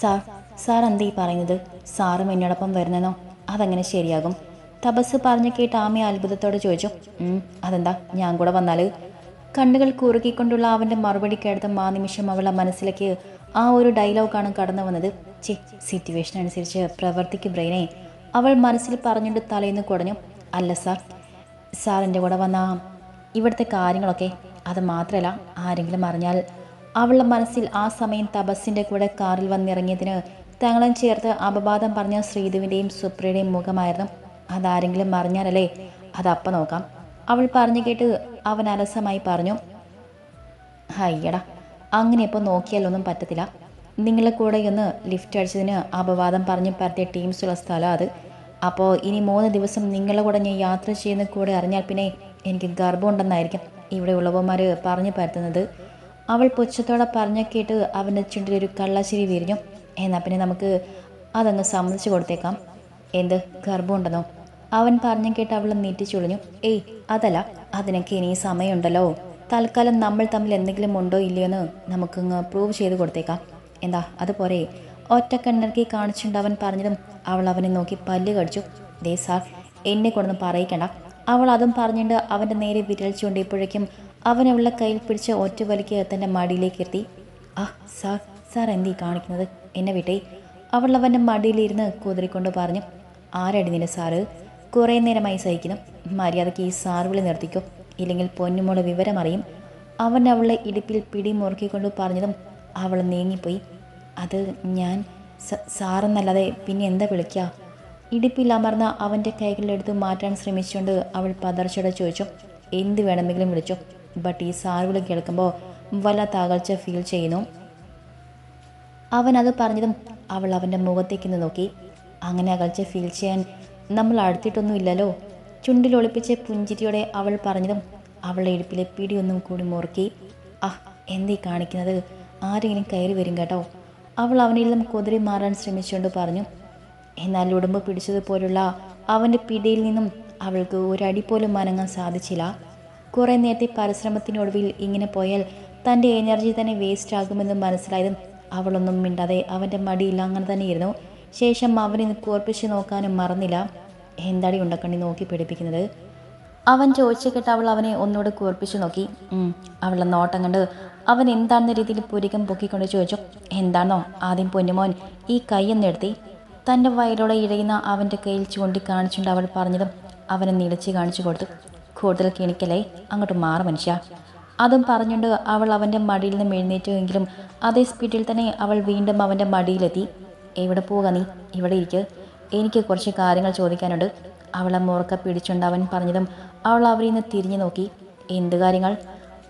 Sir sir എന്താ പറയുന്നത്? സാറും എന്നോടൊപ്പം വരുന്നെന്നോ? അതങ്ങനെ ശരിയാകും? തപസ് പറഞ്ഞു കേട്ട് ആമി അത്ഭുതത്തോടെ ചോദിച്ചു. അതെന്താ? ഞാൻ കൂടെ വന്നാൽ കണ്ണുകൾ കുറുകിക്കൊണ്ടുള്ള അവന്റെ മറുപടി കേട്ടതും ആ നിമിഷം അവളുടെ മനസ്സിലേക്ക് ആ ഒരു ഡയലോഗാണ് കടന്നു വന്നത്. ചേ സിറ്റുവേഷൻ അനുസരിച്ച് പ്രവർത്തിക്ക് ബ്രെയിനെ. അവൾ മനസ്സിൽ പറഞ്ഞുകൊണ്ട് തലേന്ന് കുടഞ്ഞു. അല്ല സാർ. സാർ എന്റെ കൂടെ വന്ന ഇവിടുത്തെ കാര്യങ്ങളൊക്കെ അത് മാത്രമല്ല ആരെങ്കിലും അറിഞ്ഞാൽ അവളുടെ മനസ്സിൽ ആ സമയം തപസ്സിന്റെ കൂടെ കാറിൽ വന്നിറങ്ങിയതിന് തങ്ങളും ചേർത്ത് അപവാദം പറഞ്ഞ ശ്രീധുവിന്റെയും സുപ്രയുടെയും മുഖമായിരുന്നു. അതാരെങ്കിലും അറിഞ്ഞാലല്ലേ അതപ്പം നോക്കാം. അവൾ പറഞ്ഞു കേട്ട് അവൻ അലസമായി പറഞ്ഞു അയ്യടാ അങ്ങനെ ഇപ്പോൾ നോക്കിയാലൊന്നും പറ്റത്തില്ല. നിങ്ങളെ കൂടെ ഒന്ന് ലിഫ്റ്റ് അടിച്ചതിന് അപവാദം പറഞ്ഞ് പരത്തിയ ടീംസുള്ള സ്ഥലം അത്. അപ്പോൾ ഇനി മൂന്ന് ദിവസം നിങ്ങളെ കൂടെ ഞാൻ യാത്ര ചെയ്യുന്ന കൂടെ അറിഞ്ഞാൽ പിന്നെ എനിക്ക് ഗർഭമുണ്ടെന്നായിരിക്കും ഇവിടെ ഉള്ളവന്മാർ പറഞ്ഞു പരത്തുന്നത്. അവൾ പുച്ഛത്തോടെ പറഞ്ഞ കേട്ട് അവന്റെ ചുണ്ടിലൊരു കള്ളശ്ശേരി വിരിഞ്ഞു. എന്നാൽ പിന്നെ നമുക്ക് അതങ്ങ് സമ്മതിച്ചു കൊടുത്തേക്കാം. എന്ത്? ഗർഭമുണ്ടെന്നോ? അവൻ പറഞ്ഞു കേട്ട് അവൾ നീട്ടിച്ചുളിഞ്ഞു ഏയ് അതല്ല. അതിനൊക്കെ ഇനി സമയമുണ്ടല്ലോ. തൽക്കാലം നമ്മൾ തമ്മിൽ എന്തെങ്കിലും ഉണ്ടോ ഇല്ലയോ എന്ന് നമുക്കങ്ങ് പ്രൂവ് ചെയ്ത് കൊടുത്തേക്കാം. എന്താ? അതുപോലെ ഒറ്റ കണ്ണിറക്കി കാണിച്ചുകൊണ്ട് അവൻ പറഞ്ഞതും അവൾ അവനെ നോക്കി പല്ല് കടിച്ചു. ദേ സാർ എന്നെ കൊണ്ടൊന്ന് പറയിക്കണ്ട. അവൾ അതും പറഞ്ഞിട്ട് അവന്റെ നേരെ വിരൽ ചൂണ്ടിയപ്പോഴേക്കും അവൻ അവളുടെ കയ്യിൽ പിടിച്ച് ഒറ്റ വലിക്ക് തന്റെ മടിയിലേക്ക് എത്തി ആ സാർ സാർ എന്തീ കാണിക്കുന്നത്? എന്നെ വിട്ടേ. അവൾ അവന്റെ മടിയിലിരുന്ന് കുതിരിക്കൊണ്ട് പറഞ്ഞു ആരടി നിന്റെ സാറ്? കുറേ നേരമായി സഹിക്കുന്നു. മര്യാദയ്ക്ക് ഈ സാർ വിളി നിർത്തിക്കോ. ഇല്ലെങ്കിൽ പൊന്നുമോളെ വിവരം അറിയും. അവൻ അവളെ ഇടുപ്പിൽ പിടി മുറുക്കിക്കൊണ്ട് പറഞ്ഞതും അവൾ നീങ്ങിപ്പോയി. അത് ഞാൻ സാറെന്നല്ലാതെ പിന്നെ എന്താ വിളിക്കുക ഇടുപ്പിൽ അമർന്ന അവന്റെ കൈകളിലെടുത്ത് മാറ്റാൻ ശ്രമിച്ചുകൊണ്ട് അവൾ പതർച്ചയോടെ ചോദിച്ചു എന്ത് വേണമെങ്കിലും വിളിച്ചോ? ബട്ട് ഈ സാർ വിളി കേൾക്കുമ്പോൾ വല്ലാത്ത അകൽച്ച ഫീൽ ചെയ്യുന്നു. അവൻ അത് പറഞ്ഞതും അവൾ അവന്റെ മുഖത്തേക്ക് നോക്കി. അങ്ങനെ അകൽച്ച ഫീൽ ചെയ്യാൻ നമ്മൾ അടുത്തിട്ടൊന്നുമില്ലല്ലോ. ചുണ്ടിൽ ഒളിപ്പിച്ച പുഞ്ചിരിയോടെ അവൾ പറഞ്ഞതും അവളുടെ ഇടുപ്പിലെ പിടിയൊന്നും കൂടി മുറുക്കി. ആ എന്തീ കാണിക്കുന്നത്? ആരെങ്കിലും കയറി വരും കേട്ടോ. അവൾ അവനിൽ നിന്നും കുതിരി മാറാൻ ശ്രമിച്ചുകൊണ്ട് പറഞ്ഞു. എന്നാൽ ഉടുമ്പ് പിടിച്ചതുപോലുള്ള അവന്റെ പിടിയിൽ നിന്നും അവൾക്ക് ഒരടി പോലും അനങ്ങാൻ സാധിച്ചില്ല. കുറേ നേരത്തെ പരിശ്രമത്തിനൊടുവിൽ ഇങ്ങനെ പോയാൽ തന്റെ എനർജി തന്നെ വേസ്റ്റ് ആകുമെന്ന് മനസ്സിലായതും അവളൊന്നും മിണ്ടാതെ അവന്റെ മടിയിൽ അങ്ങനെ തന്നെ ഇരുന്നു ശേഷം അവനെ കോർപ്പിച്ച് നോക്കാനും മറന്നില്ല. എന്താടി ഉണ്ടക്കണ്ണി നോക്കി പിടിപ്പിക്കുന്നത്? അവൻ ചോദിച്ചു കേട്ട് അവൾ അവനെ ഒന്നുകൂടെ കൂർപ്പിച്ചു നോക്കി. അവളെ നോട്ടം കണ്ട് അവൻ എന്താണെന്ന രീതിയിൽ പുരികം പൊക്കിക്കൊണ്ട് ചോദിച്ചു. എന്താണോ ആദ്യം പൊന്നുമോൻ ഈ കൈയൊന്നെടുത്തി തന്റെ വയലോടെ ഇഴയുന്ന അവന്റെ കയ്യിൽ ചൂണ്ടിക്കാണിച്ചുകൊണ്ട് അവൾ പറഞ്ഞതും അവനെ നിലച്ച് കാണിച്ചു കൊടുത്തു. കൂടുതൽ കിണിക്കലേ അങ്ങോട്ട് മാറ മനുഷ്യ. അതും പറഞ്ഞുകൊണ്ട് അവൾ അവന്റെ മടിയിൽ നിന്ന് എഴുന്നേറ്റുവെങ്കിലും അതേ സ്പീഡിൽ തന്നെ അവൾ വീണ്ടും അവന്റെ മടിയിലെത്തി. എവിടെ പോവുക നീ? ഇവിടെ ഇരിക്ക്. എനിക്ക് കുറച്ച് കാര്യങ്ങൾ ചോദിക്കാനുണ്ട്. അവളെ മുറക്ക പിടിച്ചുകൊണ്ട് അവൻ പറഞ്ഞതും അവൾ അവരിൽ നിന്ന് തിരിഞ്ഞു നോക്കി. എന്ത് കാര്യങ്ങൾ?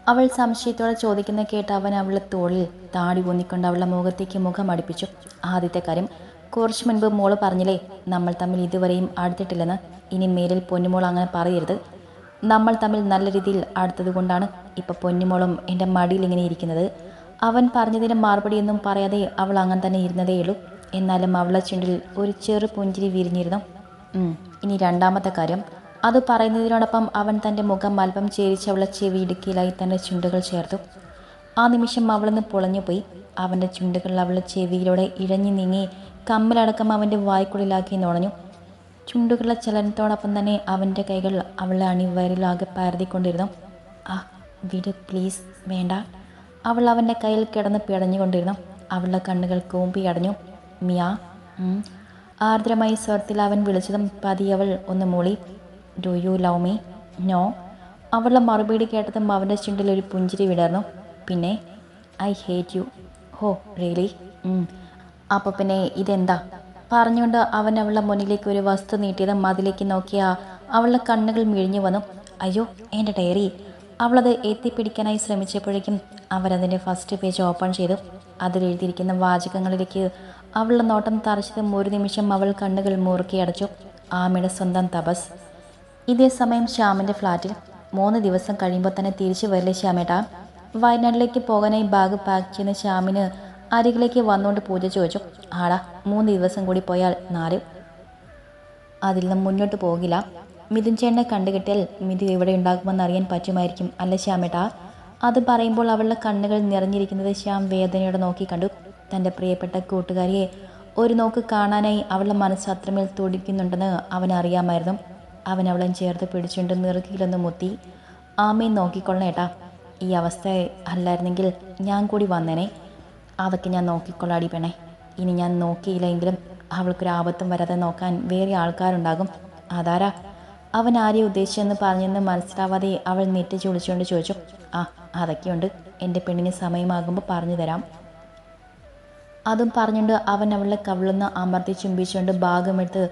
അവൾ സംശയത്തോടെ ചോദിക്കുന്ന കേട്ട് അവൻ അവളുടെ തോളിൽ താടി ഊന്നിക്കൊണ്ട് അവളുടെ മുഖത്തേക്ക് മുഖം അടുപ്പിച്ചു. ആദ്യത്തെ കാര്യം കുറച്ച് മുൻപ് മോൾ പറഞ്ഞില്ലേ നമ്മൾ തമ്മിൽ ഇതുവരെയും അടുത്തിട്ടില്ലെന്ന്? ഇനി മേലിൽ പൊന്നുമോൾ അങ്ങനെ പറയരുത്. നമ്മൾ തമ്മിൽ നല്ല രീതിയിൽ അടുത്തത് കൊണ്ടാണ് ഇപ്പം പൊന്നുമോളും എന്റെ മടിയിൽ ഇങ്ങനെ ഇരിക്കുന്നത്. അവൻ പറഞ്ഞതിന് മറുപടിയൊന്നും പറയാതെ അവൾ അങ്ങനെ തന്നെ ഇരുന്നതേയുള്ളൂ എന്നാലും അവളുടെ ചുണ്ടിൽ ഒരു ചെറു പുഞ്ചിരി വിരിഞ്ഞിരുന്നു. ഇനി രണ്ടാമത്തെ കാര്യം. അത് പറയുന്നതിനോടൊപ്പം അവൻ തന്റെ മുഖം അല്പം ചേരിച്ച് അവളെ ചെവി ഇടുക്കിയിലായി തന്റെ ചുണ്ടുകൾ ചേർത്തു. ആ നിമിഷം അവളൊന്ന് പൊളഞ്ഞുപോയി അവന്റെ ചുണ്ടുകൾ അവളുടെ ചെവിയിലൂടെ ഇഴഞ്ഞു നീങ്ങി കമ്മലടക്കം അവന്റെ വായ്ക്കുള്ളിലാക്കി നുണഞ്ഞു. ചുണ്ടുകളുടെ ചലനത്തോടൊപ്പം തന്നെ അവന്റെ കൈകൾ അവളെ അണിവയറിലാകെ പരതിക്കൊണ്ടിരുന്നു. ആ വിട് പ്ലീസ് വേണ്ട. അവൾ അവന്റെ കയ്യിൽ കിടന്ന് പിടഞ്ഞുകൊണ്ടിരുന്നു. അവളുടെ കണ്ണുകൾ കൂമ്പി അടഞ്ഞു. മിയ ആർദ്രമായി സ്വരത്തിൽ അവൻ വിളിച്ചതും പതിയവൾ ഒന്ന് മൂളി. Do you love me no അവളുടെ മറുപടി കേട്ടതും അവന്റെ ചുണ്ടിൽ ഒരു പുഞ്ചിരി വിടർന്നു. പിന്നെ? ഐ ഹേറ്റ് യു ഹോ റിയലി അപ്പോൾ പിന്നെ ഇതെന്താ? പറഞ്ഞുകൊണ്ട് അവൻ അവളുടെ മുന്നിലേക്ക് ഒരു വസ്തു നീട്ടിയതും അതിലേക്ക് നോക്കിയ അവളുടെ കണ്ണുകൾ മിഴിഞ്ഞു വന്നു. അയ്യോ എന്റെ ഡയറി. അവളത് എത്തിപ്പിടിക്കാനായി ശ്രമിച്ചപ്പോഴേക്കും അവരതിന്റെ ഫസ്റ്റ് പേജ് ഓപ്പൺ ചെയ്തു. അതിലെഴുതിയിരിക്കുന്ന വാചകങ്ങളിലേക്ക് അവളുടെ നോട്ടം തറച്ചതും ഒരു നിമിഷം അവൾ കണ്ണുകൾ മുറുക്കി അടച്ചു. ആമയുടെ സ്വന്തം തപസ്. ഇതേ സമയം ശ്യാമിന്റെ ഫ്ലാറ്റിൽ മൂന്ന് ദിവസം കഴിയുമ്പോൾ തന്നെ തിരിച്ചു വരില്ലേ ശ്യാമേട്ടാ? വയനാട്ടിലേക്ക് പോകാനായി ബാഗ് പാക്ക് ചെയ്യുന്ന ശ്യാമിന് അരികിലേക്ക് വന്നുകൊണ്ട് പൂജ ചോദിച്ചു ആടാ മൂന്ന് ദിവസം കൂടി പോയാൽ നാല്? അതിൽ നിന്ന് മുന്നോട്ട് പോകില്ല. മിഥുൻ ചേട്ടനെ കണ്ടുകിട്ടിയാൽ മിഥു എവിടെ ഉണ്ടാകുമെന്ന് അറിയാൻ പറ്റുമായിരിക്കും അല്ല ശ്യാമേട്ടാ? അത് പറയുമ്പോൾ അവളുടെ കണ്ണുകൾ നിറഞ്ഞിരിക്കുന്നത് ശ്യാം വേദനയോടെ നോക്കി കണ്ടു. തന്റെ പ്രിയപ്പെട്ട കൂട്ടുകാരിയെ ഒരു നോക്ക് കാണാനായി അവളുടെ മനസ്സ് അത്രമേൽ തുടിക്കുന്നുണ്ടെന്ന് അവൻ അറിയാമായിരുന്നു. അവൻ അവളെ ചേർത്ത് പിടിച്ചുകൊണ്ട് നിറുക്കിയിലൊന്ന് മുത്തി ആമയും നോക്കിക്കൊള്ളണേട്ടാ. ഈ അവസ്ഥ അല്ലായിരുന്നെങ്കിൽ ഞാൻ കൂടി വന്നേനെ. അതൊക്കെ ഞാൻ നോക്കിക്കൊള്ളാടി പെണേ ഇനി ഞാൻ നോക്കിയില്ലെങ്കിലും അവൾക്കൊരു ആപത്തും വരാതെ നോക്കാൻ വേറെ ആൾക്കാരുണ്ടാകും. അതാരാ? അവൻ ആരെയും ഉദ്ദേശിച്ചെന്ന് പറഞ്ഞെന്ന് മനസ്സിലാവാതെ അവൾ നെറ്റി ചുളിച്ചുകൊണ്ട് ചോദിച്ചു. ആ അതൊക്കെയുണ്ട്. എന്റെ പെണ്ണിന് സമയമാകുമ്പോൾ പറഞ്ഞു തരാം. അതും പറഞ്ഞുകൊണ്ട് അവൻ അവളെ കവിളുന്ന് അമർത്തി ചുംബിച്ചുകൊണ്ട് ഭാഗമെടുത്ത്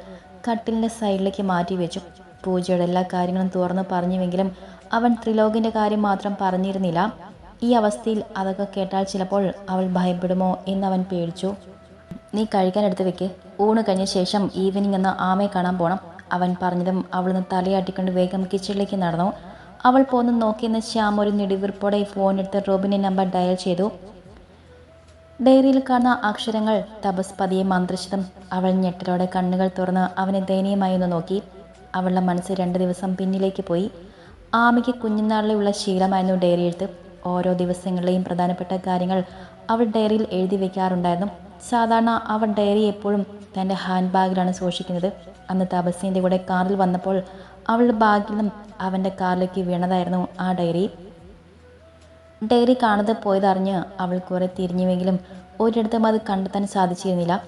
കട്ടിലിന്റെ സൈഡിലേക്ക് മാറ്റി വെച്ചു. പൂജയുടെ എല്ലാ കാര്യങ്ങളും തുറന്ന് പറഞ്ഞുവെങ്കിലും അവൻ ത്രിലോകിന്റെ കാര്യം മാത്രം പറഞ്ഞിരുന്നില്ല. ഈ അവസ്ഥയിൽ അതൊക്കെ കേട്ടാൽ ചിലപ്പോൾ അവൾ ഭയപ്പെടുമോ എന്ന് അവൻ പേടിച്ചു. നീ കഴിക്കാൻ എടുത്ത് വെക്ക്. ഊണ് കഴിഞ്ഞ ശേഷം ഈവനിങ് എന്ന് ആമയെ കാണാൻ പോണം. അവൻ പറഞ്ഞതും അവളൊന്ന് തലയാട്ടിക്കൊണ്ട് വേഗം കിച്ചണിലേക്ക് നടന്നു. അവൾ പോന്ന് നോക്കിയെന്ന് ശ്യാം ഒരു നെടുവീർപ്പോടെ ഫോണെടുത്ത് റോബിന്റെ നമ്പർ ഡയൽ ചെയ്തു. ഡയറിയിൽ കാണുന്ന അക്ഷരങ്ങൾ തപസ് പതിയെ മന്ത്രിച്ചതും അവൾ ഞെട്ടലോടെ കണ്ണുകൾ തുറന്ന് അവനെ ദയനീയമായി ഒന്ന് നോക്കി. അവളുടെ മനസ്സ് രണ്ട് ദിവസം പിന്നിലേക്ക് പോയി. ആമയ്ക്ക് കുഞ്ഞുനാളിലുള്ള ശീലമായിരുന്നു ഡയറി എഴുത്ത്. ഓരോ ദിവസങ്ങളിലെയും പ്രധാനപ്പെട്ട കാര്യങ്ങൾ അവൾ ഡയറിയിൽ എഴുതി വയ്ക്കാറുണ്ടായിരുന്നു സാധാരണ അവൾ ഡയറി എപ്പോഴും തന്റെ ഹാൻഡ് ബാഗിലാണ് സൂക്ഷിക്കുന്നത്. അന്ന് തപസ്സിന്റെ കൂടെ കാറിൽ വന്നപ്പോൾ അവളുടെ ബാഗിലും അവന്റെ കാറിലേക്ക് വീണതായിരുന്നു ആ ഡയറി. ഡയറി കാണാതെ പോയതറിഞ്ഞ് അവൾ കുറെ തിരിഞ്ഞുവെങ്കിലും ഒരിടത്തും അത് കണ്ടെത്താൻ സാധിച്ചിരുന്നില്ല.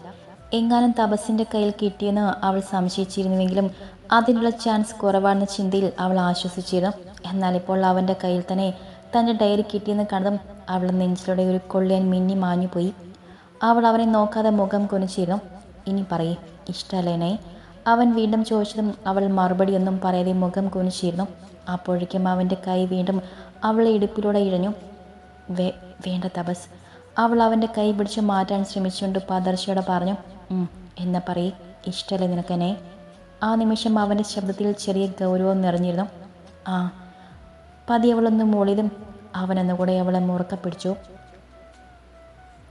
എങ്ങാനും തപസ്സിന്റെ കയ്യിൽ കിട്ടിയെന്ന് അവൾ സംശയിച്ചിരുന്നുവെങ്കിലും അതിനുള്ള ചാൻസ് കുറവാണെന്ന ചിന്തയിൽ അവൾ ആശ്വസിച്ചിരുന്നു. എന്നാൽ ഇപ്പോൾ അവന്റെ കയ്യിൽ തന്നെ തന്റെ ഡയറി കിട്ടിയെന്ന് കണ്ടതും അവൾ നെഞ്ചിലൂടെ ഒരു കൊള്ളിയാൻ മിന്നി മാഞ്ഞുപോയി അവൾ അവനെ നോക്കാതെ മുഖം കുനിച്ചിരുന്നു. ഇനി പറയേ ഇഷ്ടമല്ലേനെ അവൻ വീണ്ടും ചോദിച്ചതും അവൾ മറുപടിയൊന്നും പറയാതെ മുഖം കുനിച്ചിരുന്നു. അപ്പോഴേക്കും അവന്റെ കൈ വീണ്ടും അവളെ ഇടുപ്പിലൂടെ ഇഴഞ്ഞു. വേ വേണ്ട തപസ്. അവൾ അവന്റെ കൈ പിടിച്ച് മാറ്റാൻ ശ്രമിച്ചുകൊണ്ട് പതർച്ചയോടെ പറഞ്ഞു "ഉം, എന്നാ പറയേ ഇഷ്ടമല്ലേ നിനക്കെന്നെ. ആ നിമിഷം അവന്റെ ശബ്ദത്തിൽ ചെറിയ ഗൗരവം നിറഞ്ഞിരുന്നു. ആ പതി അവളൊന്ന് മൂളിയതും അവനൊന്നുകൂടെ അവളെ മുറുക്ക പിടിച്ചു.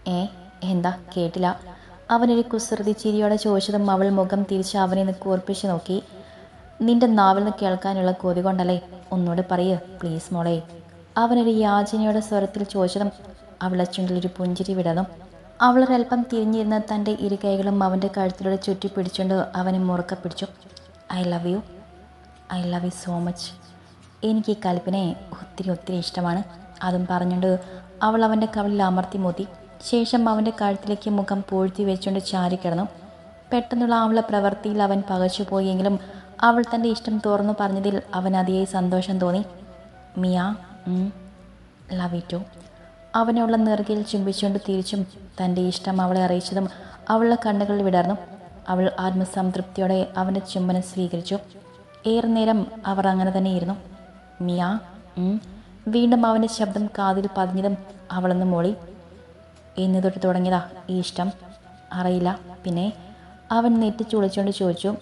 ഏ എന്താ? കേട്ടില്ല. അവനൊരു കുസൃതി ചിരിയോടെ ചോദിച്ചതും അവൾ മുഖം തിരിച്ച് അവനെ നിന്ന് കൂർപ്പിച്ച് നോക്കി. നിന്റെ നാവിൽ നിന്ന് കേൾക്കാനുള്ള കൊതി കൊണ്ടല്ലേ? ഒന്നുകൂടെ പറയൂ പ്ലീസ് മോളെ. അവനൊരു യാചനയുടെ സ്വരത്തിൽ ചോദിച്ചതും അവളെ ചുണ്ടിലൊരു പുഞ്ചിരി വിടന്നു അവളൊരൽപ്പം തിരിഞ്ഞിരുന്ന തന്റെ ഇരു കൈകളും അവന്റെ കഴുത്തിലൂടെ ചുറ്റി പിടിച്ചുകൊണ്ട് അവനെ മുറുക്ക പിടിച്ചു. I love you. I love you so much. എനിക്ക് ഈ കൽപ്പിനെ ഒത്തിരി ഒത്തിരി ഇഷ്ടമാണ്. അതും പറഞ്ഞുകൊണ്ട് അവൾ അവന്റെ കവളിൽ അമർത്തി മോത്തി ശേഷം അവന്റെ കഴുത്തിലേക്ക് മുഖം പൂഴ്ത്തി വെച്ചുകൊണ്ട് ചാരിക്കിടന്നു പെട്ടെന്നുള്ള അവളെ പ്രവൃത്തിയിൽ അവൻ പകച്ചുപോയെങ്കിലും അവൾ തന്റെ ഇഷ്ടം തുറന്നു പറഞ്ഞതിൽ അവൻ അതിയായി സന്തോഷം തോന്നി. മിയ ലവ് ഇറ്റു അവനുള്ള നെറുകയിൽ ചുംബിച്ചുകൊണ്ട് തിരിച്ചും തന്റെ ഇഷ്ടം അവളെ അറിയിച്ചതും അവളുടെ കണ്ണുകളിൽ വിടർന്നു. അവൾ ആത്മസംതൃപ്തിയോടെ അവന്റെ ചുംബനം സ്വീകരിച്ചു. ഏറെ നേരം അവർ അങ്ങനെ തന്നെയിരുന്നു മിയ. വീണ്ടും അവന്റെ ശബ്ദം കാതിൽ പതിഞ്ഞതും അവളെന്ന് മോളി. ഇന്ന് തൊട്ട് തുടങ്ങിയതാ ഈ ഇഷ്ടം. അറിയില്ല. പിന്നെ? അവൻ നെറ്റി ചുളിച്ചുകൊണ്ട് ചോദിച്ചു.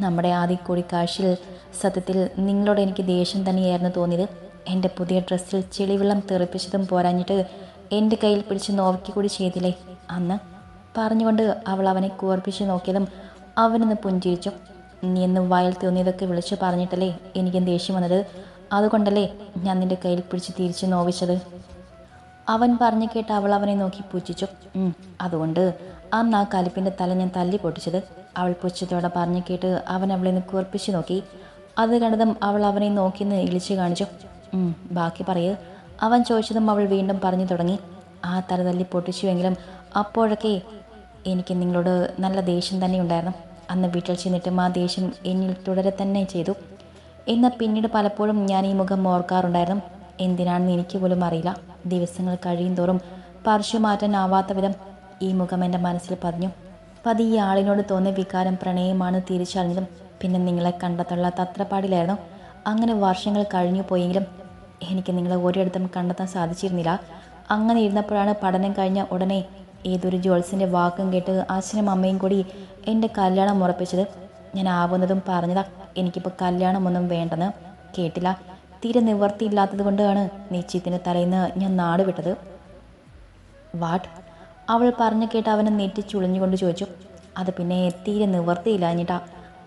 നമ്മുടെ ആദ്യ കൂടിക്കാഴ്ചയിൽ സത്യത്തിൽ നിങ്ങളോട് എനിക്ക് ദേഷ്യം തന്നെയായിരുന്നു തോന്നിയത്. എന്റെ പുതിയ ഡ്രസ്സിൽ ചെളിവെള്ളം തെറിപ്പിച്ചതും പോരാഞ്ഞിട്ട് എന്റെ കയ്യിൽ പിടിച്ച് നോക്കി കൂടി ചെയ്തില്ലേ? അന്ന്? പറഞ്ഞുകൊണ്ട് അവൾ അവനെ കൂർപ്പിച്ച് നോക്കിയതും അവനൊന്ന് പുഞ്ചിരിച്ചു. നീ എന്ന് വായിൽ തോന്നിയതൊക്കെ വിളിച്ചു പറഞ്ഞിട്ടല്ലേ എനിക്ക് ദേഷ്യം വന്നത്? അതുകൊണ്ടല്ലേ ഞാൻ നിന്റെ കയ്യിൽ പിടിച്ച് തിരിച്ചു നോവിച്ചത്. അവൻ പറഞ്ഞു കേട്ട് അവൾ അവനെ നോക്കി പുച്ഛിച്ചു. അതുകൊണ്ട് അന്ന് ആ കലിപ്പിന്റെ തല ഞാൻ തല്ലി പൊട്ടിച്ചത്. അവൾ പുച്ഛത്തോടെ പറഞ്ഞു കേട്ട് അവൻ അവളെ നിന്ന് കുറിപ്പിച്ചു നോക്കി. അത് കണ്ടതും അവൾ അവനെ നോക്കിന്ന് ഇളിച്ചു കാണിച്ചു. ബാക്കി പറയൂ. അവൻ ചോദിച്ചതും അവൾ വീണ്ടും പറഞ്ഞു തുടങ്ങി. ആ തല തല്ലി പൊട്ടിച്ചുവെങ്കിലും അപ്പോഴൊക്കെ എനിക്ക് നിങ്ങളോട് നല്ല ദേഷ്യം തന്നെ ഉണ്ടായിരുന്നു. അന്ന് വീട്ടിൽ ചെന്നിട്ടും ആ ദേഷ്യം എന്നിൽ തുടരെ തന്നെ ചെയ്തു. എന്നാൽ പിന്നീട് പലപ്പോഴും ഞാൻ ഈ മുഖം ഓർക്കാറുണ്ടായിരുന്നു. എന്തിനാണെന്ന് എനിക്ക് പോലും അറിയില്ല. ദിവസങ്ങൾ കഴിയും തോറും പറിച്ചു മാറ്റാനാവാത്ത വിധം ഈ മുഖം എന്റെ മനസ്സിൽ പതിഞ്ഞു. പതി ഈ ആളിനോട് തോന്നിയ വികാരം പ്രണയമാണ് തിരിച്ചറിഞ്ഞതും പിന്നെ നിങ്ങളെ കണ്ടെത്തുള്ള തത്രപ്പാടിലായിരുന്നു അങ്ങനെ വർഷങ്ങൾ കഴിഞ്ഞു പോയെങ്കിലും എനിക്ക് നിങ്ങളെ ഒരിടത്തും കണ്ടെത്താൻ സാധിച്ചിരുന്നില്ല. അങ്ങനെ ഇരുന്നപ്പോഴാണ് പഠനം കഴിഞ്ഞ ഉടനെ ഏതൊരു ജോൾസിന്റെ വാക്കും കേട്ട് അച്ഛനും അമ്മയും കൂടി എന്റെ കല്യാണം ഉറപ്പിച്ചത് ഞാൻ ആവുന്നതും പറഞ്ഞതാ. എനിക്കിപ്പോൾ കല്യാണമൊന്നും വേണ്ടെന്ന് കേട്ടില്ല. തീരെ നിവർത്തിയില്ലാത്തത് കൊണ്ടാണ് നിശ്ചയത്തിന്റെ തലേന്ന് ഞാൻ നാട് വിട്ടത്. വാട്ട്? അവൾ പറഞ്ഞു കേട്ട് അവനെ നെറ്റി ചുളിഞ്ഞുകൊണ്ട് ചോദിച്ചു. അത് പിന്നെ തീരെ നിവർത്തിയില്ലാഞ്ഞിട്ടാ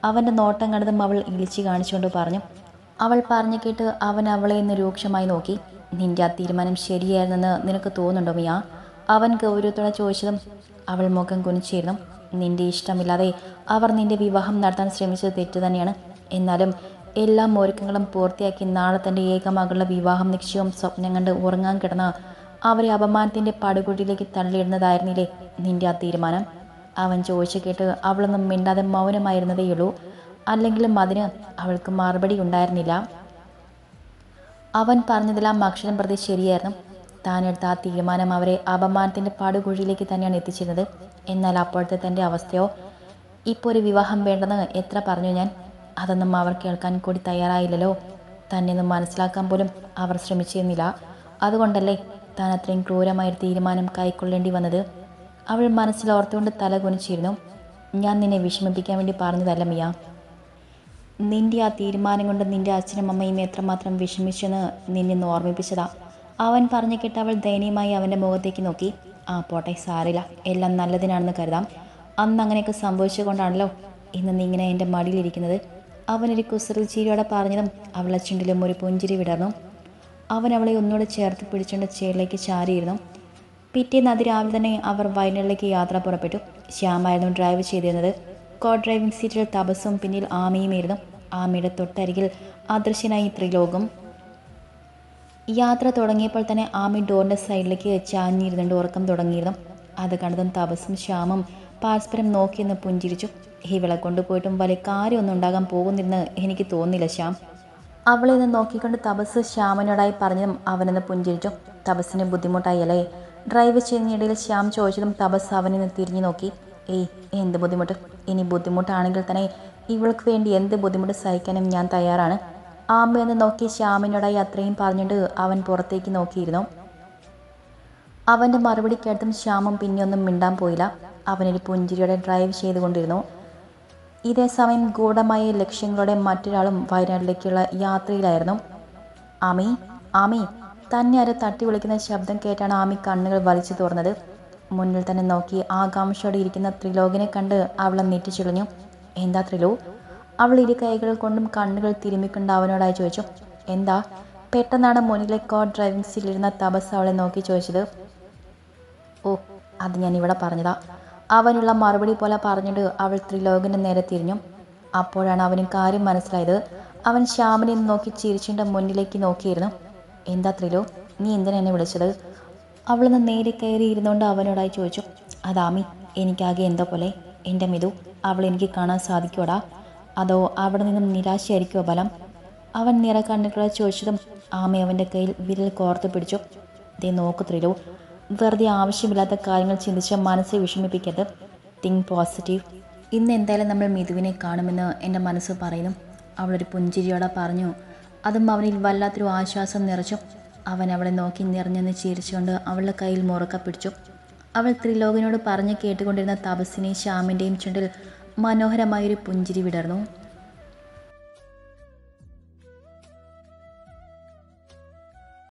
അവന്റെ നോട്ടം കണ്ടതും അവൾ ഇളിച്ചു കാണിച്ചുകൊണ്ട് പറഞ്ഞു. അവൾ പറഞ്ഞു കേട്ട് അവൻ അവളെ ഇന്ന് രൂക്ഷമായി നോക്കി. നിന്റെ ആ തീരുമാനം ശരിയായിരുന്നെന്ന് നിനക്ക് തോന്നുന്നുണ്ടോ മിയ? അവൻ ഗൗരവത്തോടെ ചോദിച്ചതും അവൾ മുഖം കുനിച്ചിരുന്നു. നിന്റെ ഇഷ്ടമില്ലാതെ അവർ നിന്റെ വിവാഹം നടത്താൻ ശ്രമിച്ചത് തെറ്റ് തന്നെയാണ്. എന്നാലും എല്ലാ ഒരുക്കങ്ങളും പൂർത്തിയാക്കി നാളെ തന്റെ ഏകമകളുടെ വിവാഹം നിശ്ചയവും സ്വപ്നം കണ്ട് ഉറങ്ങാൻ കിടന്ന അവരെ അപമാനത്തിന്റെ പടുകുഴിയിലേക്ക് തള്ളിയിടുന്നതായിരുന്നില്ലേ നിന്റെ ആ തീരുമാനം? അവൻ ചോദിച്ചു കേട്ട് അവളൊന്നും മിണ്ടാതെ മൗനമായിരുന്നതേയുള്ളൂ. അല്ലെങ്കിലും അതിന് അവൾക്ക് മറുപടി ഉണ്ടായിരുന്നില്ല. അവൻ പറഞ്ഞതെല്ലാം അക്ഷരം പ്രതി ശരിയായിരുന്നു. താനെടുത്ത ആ തീരുമാനം അവരെ അപമാനത്തിന്റെ പാടുകുഴിയിലേക്ക് തന്നെയാണ് എത്തിച്ചിരുന്നത്. എന്നാൽ അപ്പോഴത്തെ തന്റെ അവസ്ഥയോ ഇപ്പോൾ ഒരു വിവാഹം വേണ്ടെന്ന് എത്ര പറഞ്ഞു ഞാൻ? അതൊന്നും അവർ കേൾക്കാൻ കൂടി തയ്യാറായില്ലല്ലോ. തന്നെയൊന്നും മനസ്സിലാക്കാൻ പോലും അവർ ശ്രമിച്ചിരുന്നില്ല. അതുകൊണ്ടല്ലേ താൻ അത്രയും ക്രൂരമായൊരു തീരുമാനം കൈക്കൊള്ളേണ്ടി വന്നത്? അവൾ മനസ്സിൽ ഓർത്തുകൊണ്ട് തല കുനിച്ചിരുന്നു ഞാൻ നിന്നെ വിഷമിപ്പിക്കാൻ വേണ്ടി പറഞ്ഞതല്ല മിയ. നിന്റെ ആ തീരുമാനം കൊണ്ട് നിന്റെ അച്ഛനും അമ്മയും എത്രമാത്രം വിഷമിച്ചെന്ന് നിന്നെ ഓർമ്മിപ്പിച്ചതാ. അവൻ പറഞ്ഞു കേട്ട് അവൾ ദയനീയമായി അവന്റെ മുഖത്തേക്ക് നോക്കി. ആ പോട്ടെ സാറില്ല എല്ലാം നല്ലതിനാണെന്ന് കരുതാം. അന്ന് അങ്ങനെയൊക്കെ സംഭവിച്ചുകൊണ്ടാണല്ലോ ഇന്ന് നീ ഇങ്ങനെ എന്റെ മടിയിലിരിക്കുന്നത് അവനൊരു കുസൃതി ചിരിയോടെ പറഞ്ഞതും അവളെ ചുണ്ടിലും ഒരു പുഞ്ചിരി വിടർന്നു. അവൻ അവളെ ഒന്നുകൂടെ ചേർത്ത് പിടിച്ചുകൊണ്ട് ചേറിലേക്ക് ചാരിയിരുന്നു. പിറ്റേന്ന് അതിരാവിലെ തന്നെ അവർ വയനാട്ടിലേക്ക് യാത്ര പുറപ്പെട്ടു. ശ്യാമായിരുന്നു ഡ്രൈവ് ചെയ്തിരുന്നത്. കോ ഡ്രൈവിംഗ് സീറ്റിൽ തപസ്സും പിന്നിൽ ആമയുമായിരുന്നു. ആമയുടെ തൊട്ടരികിൽ അദൃശ്യനായി ത്രിലോകം. യാത്ര തുടങ്ങിയപ്പോൾ തന്നെ ആമി ഡോറിന്റെ സൈഡിലേക്ക് ചാഞ്ഞിരുന്നുണ്ട് ഉറക്കം തുടങ്ങിയിരുന്നു. അത് കണ്ടതും തപസ്സും ശ്യാമും പരസ്പരം നോക്കിയെന്ന് പുഞ്ചിരിച്ചു. ഇവളെ കൊണ്ടുപോയിട്ടും വലിയ കാര്യമൊന്നും ഉണ്ടാകാൻ പോകുന്നില്ലെന്ന് എനിക്ക് തോന്നില്ല ശ്യാം. അവളെ നിന്ന് നോക്കിക്കൊണ്ട് തപസ് ശ്യാമിനോടായി പറഞ്ഞതും അവനെന്ന് പുഞ്ചിരിച്ചു. തപസ്സിന് ബുദ്ധിമുട്ടായി അല്ലേ ഡ്രൈവ് ചെയ്യുന്നതിനിടയിൽ ശ്യാം ചോദിച്ചതും തപസ് അവനെ നിന്ന് തിരിഞ്ഞു നോക്കി. ഏയ് എന്ത് ബുദ്ധിമുട്ട്? ഇനി ബുദ്ധിമുട്ടാണെങ്കിൽ തന്നെ ഇവൾക്ക് വേണ്ടി എന്ത് ബുദ്ധിമുട്ട് സഹിക്കാനും ഞാൻ തയ്യാറാണ്. ആമ്പയെന്ന് നോക്കി ശ്യാമിനോടായി അത്രയും പറഞ്ഞിട്ട് അവൻ പുറത്തേക്ക് നോക്കിയിരുന്നു. അവന്റെ മറുപടി കേട്ടും ശ്യാമും പിന്നെയൊന്നും മിണ്ടാൻ പോയില്ല. അവനൊരു പുഞ്ചിരിയോടെ ഡ്രൈവ് ചെയ്തുകൊണ്ടിരുന്നു. ഇതേ സമയം ഗൂഢമായ ലക്ഷ്യങ്ങളോടെ മറ്റൊരാളും വയനാട്ടിലേക്കുള്ള യാത്രയിലായിരുന്നു. ആമി ആമി തന്നെ ആരോ തട്ടി വിളിക്കുന്ന ശബ്ദം കേട്ടാണ് ആമി കണ്ണുകൾ വലിച്ചു തുറന്നത്. മുന്നിൽ തന്നെ നോക്കി ആകാംക്ഷയോടെ ഇരിക്കുന്ന ത്രിലോകിനെ കണ്ട് അവളെ നെറ്റിച്ചിളഞ്ഞു. എന്താ ത്രിലോ? അവൾ ഇരു കൈകൾ കൊണ്ടും കണ്ണുകൾ തിരുമ്മിക്കൊണ്ട് അവനോടായി ചോദിച്ചു എന്താ? പെട്ടെന്നാണ് മുന്നിലെ കോ ഡ്രൈവിംഗ് സീറ്റിലിരുന്ന തപസ് അവളെ നോക്കി ചോദിച്ചത്? ഓ അത് ഞാൻ ഇവിടെ പറഞ്ഞതാ. അവനുള്ള മറുപടി പോലെ പറഞ്ഞിട്ട് അവൾ ത്രിലോകന്റെ നേരെ തിരിഞ്ഞു. അപ്പോഴാണ് അവന് കാര്യം മനസ്സിലായത്. അവൻ ശ്യാമിനെ നോക്കി ചിരിച്ചിന്റെ മുന്നിലേക്ക് നോക്കിയിരുന്നു. എന്താ ത്രിലോ നീ എന്തിനാ എന്നെ വിളിച്ചത്? അവളൊന്ന് നേരെ കയറി ഇരുന്നുകൊണ്ട് അവനോടായി ചോദിച്ചു അതാമി എനിക്കാകെ എന്താ പോലെ. എന്റെ മിതു അവൾ എനിക്ക് കാണാൻ സാധിക്കുവാടാ? അതോ അവിടെ നിന്നും നിരാശയായിരിക്കുമോ ബലം? അവൻ നിറ കണ്ണുകളെ ചോദിച്ചതും ആമി അവന്റെ കയ്യിൽ വിരൽ കോർത്ത് പിടിച്ചു. ദേ നോക്ക് ത്രിലു വെറുതെ ആവശ്യമില്ലാത്ത കാര്യങ്ങൾ ചിന്തിച്ച് മനസ്സ് വിഷമിപ്പിക്കരുത്. തിങ്ക് പോസിറ്റീവ് ഇന്ന് എന്തായാലും നമ്മൾ മിഥുവിനെ കാണുമെന്ന് എന്റെ മനസ്സ് പറയുന്നു. അവളൊരു പുഞ്ചിരിയോടെ പറഞ്ഞു. അതും അവനിൽ വല്ലാത്തൊരു ആശ്വാസം നിറച്ചു. അവൻ അവളെ നോക്കി നിറഞ്ഞെന്ന് ചിരിച്ചുകൊണ്ട് അവളുടെ കയ്യിൽ മുറുക്ക പിടിച്ചു. അവൾ ത്രിലോകനോട് പറഞ്ഞു കേട്ടുകൊണ്ടിരുന്ന തപസ്സിനെയും ശ്യാമിന്റെയും ചുണ്ടിൽ മനോഹരമായൊരു പുഞ്ചിരി വിടർന്നു.